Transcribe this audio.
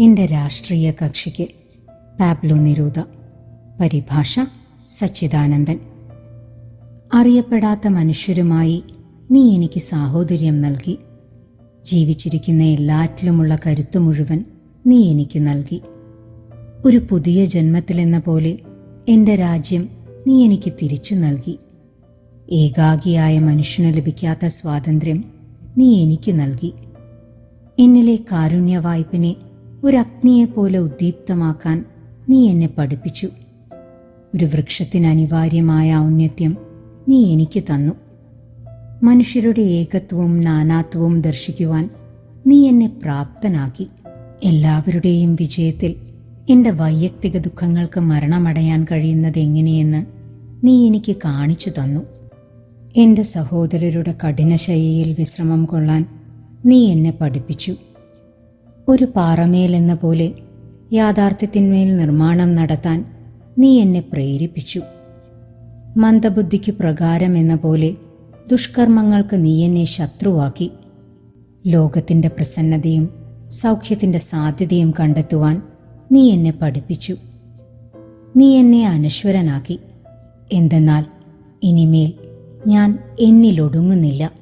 എന്റെ രാഷ്ട്രീയ കക്ഷിക്ക് പാബ്ലോ നിരൂത പരിഭാഷ സച്ചിദാനന്ദൻ. അറിയപ്പെടാത്ത മനുഷ്യരുമായി നീ എനിക്ക് സാഹോദര്യം നൽകി. ജീവിച്ചിരിക്കുന്ന എല്ലാറ്റിലുമുള്ള കരുത്തു മുഴുവൻ നീ എനിക്ക് നൽകി. ഒരു പുതിയ ജന്മത്തിലെന്ന പോലെ എന്റെ രാജ്യം നീ എനിക്ക് തിരിച്ചു നൽകി. ഏകാഗിയായ മനുഷ്യന് ലഭിക്കാത്ത സ്വാതന്ത്ര്യം നീ എനിക്ക് നൽകി. എന്നിലെ കാരുണ്യ വായ്പിനെ ഒരു അഗ്നിയെപ്പോലെ ഉദ്ദീപ്തമാക്കാൻ നീ എന്നെ പഠിപ്പിച്ചു. ഒരു വൃക്ഷത്തിന് അനിവാര്യമായ ഔന്നത്യം നീ എനിക്ക് തന്നു. മനുഷ്യരുടെ ഏകത്വവും നാനാത്വവും ദർശിക്കുവാൻ നീ എന്നെ പ്രാപ്തനാക്കി. എല്ലാവരുടെയും വിജയത്തിൽ എന്റെ വൈയക്തിക ദുഃഖങ്ങൾക്ക് മരണമടയാൻ കഴിയുന്നത് എങ്ങനെയെന്ന് നീ എനിക്ക് കാണിച്ചു തന്നു. എന്റെ സഹോദരരുടെ കഠിനശൈലിയിൽ വിശ്രമം കൊള്ളാൻ നീ എന്നെ പഠിപ്പിച്ചു. ഒരു പാറമേൽ എന്ന പോലെ യാഥാർത്ഥ്യത്തിന്മേൽ നിർമ്മാണം നടത്താൻ നീ എന്നെ പ്രേരിപ്പിച്ചു. മന്ദബുദ്ധിക്ക് പ്രകാരം എന്ന പോലെ ദുഷ്കർമ്മങ്ങൾക്ക് നീ എന്നെ ശത്രുവാക്കി. ലോകത്തിന്റെ പ്രസന്നതയും സൗഖ്യത്തിന്റെ സാധ്യതയും കണ്ടെത്തുവാൻ നീ എന്നെ പഠിപ്പിച്ചു. നീ എന്നെ അനശ്വരനാക്കി. എന്തെന്നാൽ ഇനിമേൽ ഞാൻ എന്നിലൊടുങ്ങുന്നില്ല.